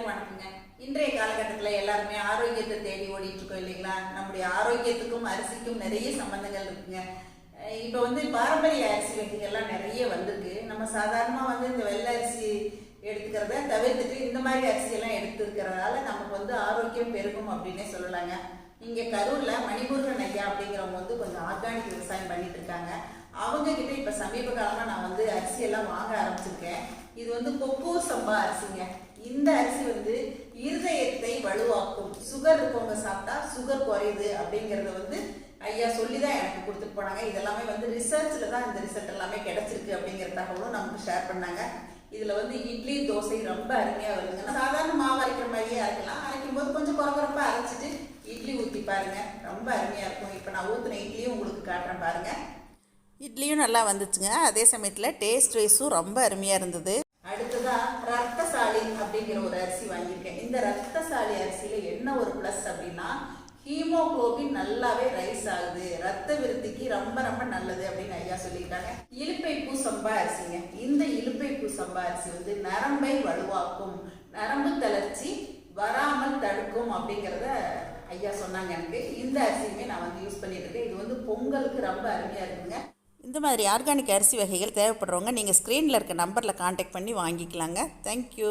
எல்லாருக்கும் வணக்கங்க. இன்றைய காலகட்டத்தில் எல்லாருமே ஆரோக்கியத்தை தேடி ஓடிட்டு இருக்கோம் இல்லைங்களா? நம்முடைய ஆரோக்கியத்துக்கும் அரிசிக்கும் நிறைய சம்பந்தங்கள் இருக்குங்க. இப்போ வந்து பாரம்பரிய அரிசி வகைகள்லாம் நிறைய வந்திருக்கு. நம்ம சாதாரணமாக வந்து இந்த வெள்ளை அரிசி எடுத்துக்கிறத தவிர்த்துட்டு இந்த மாதிரி அரிசியெல்லாம் எடுத்துக்கிறதால நமக்கு வந்து ஆரோக்கியம் பெருகும் அப்படின்னே சொல்லலாங்க. இங்கே கரூரில் மணிமுருகன் ஐயா அப்படிங்கிறவங்க வந்து கொஞ்சம் ஆர்கானிக் விவசாயம் பண்ணிட்டு இருக்காங்க அவங்க கிட்ட இப்போ சமீப காலமாக அரிசியெல்லாம் வாங்க ஆரம்பிச்சிருக்கேன். இது வந்து கொக்கோ சம்பா அரிசிங்க. இந்த அரிசி வந்து இருதயத்தை வலுவாக்கும். சுகர் இருக்கவங்க சாப்பிட்டா சுகர் குறையுது அப்படிங்கறத வந்து ஐயா சொல்லி தான் எனக்கு கொடுத்துட்டு போனாங்க. இதெல்லாமே வந்து ரிசர்ச்சில் தான் இந்த ரிசல்ட் எல்லாமே கிடைச்சிருக்கு அப்படிங்கிற தகவலும் நமக்கு ஷேர் பண்ணாங்க. இதில் வந்து இட்லி தோசை ரொம்ப அருமையாக வருதுங்க. சாதாரண மாவு அரைக்கிற மாதிரியே அரைக்கலாம். அரைக்கும் போது கொஞ்சம் குறகுறப்பா அரைச்சிட்டு இட்லி ஊற்றி பாருங்க. ரொம்ப அருமையாக இருக்கும். இப்போ நான் ஊற்றின இட்லியும் உங்களுக்கு காட்டுறேன் பாருங்க. இட்லியும் நல்லா வந்துச்சுங்க. அதே சமயத்தில் டேஸ்ட் வைஸும் ரொம்ப அருமையாக இருந்தது. அடுத்ததா ரத்தசாலி அப்படிங்கிற ஒரு அரிசி வாங்கியிருக்கேன். இந்த ரத்தசாலி அரிசியில் என்ன ஒரு ப்ளஸ் அப்படின்னா ஹீமோகுளோபின் நல்லாவே ரைஸ் ஆகுது. ரத்த விருத்திக்கு ரொம்ப ரொம்ப நல்லது அப்படின்னு ஐயா சொல்லியிருக்காங்க. இலுப்பை பூ சம்பா அரிசிங்க. இந்த இலுப்பை பூ சம்பா அரிசி வந்து நரம்பை வலுவாக்கும். நரம்பு தளர்ச்சி வராமல் தடுக்கும் அப்படிங்கிறத ஐயா சொன்னாங்க எனக்கு. இந்த அரிசியுமே நான் வந்து யூஸ் பண்ணிட்டு இருக்கேன். இது வந்து பொங்கலுக்கு ரொம்ப அருமையா இருக்குங்க. இந்த மாதிரி ஆர்கானிக் அரிசி வகைகள் தேவைப்படுறவங்க நீங்கள் ஸ்க்ரீனில் இருக்க நம்பரில் காண்டாக்ட் பண்ணி வாங்கிக்கலாங்க. தேங்க்யூ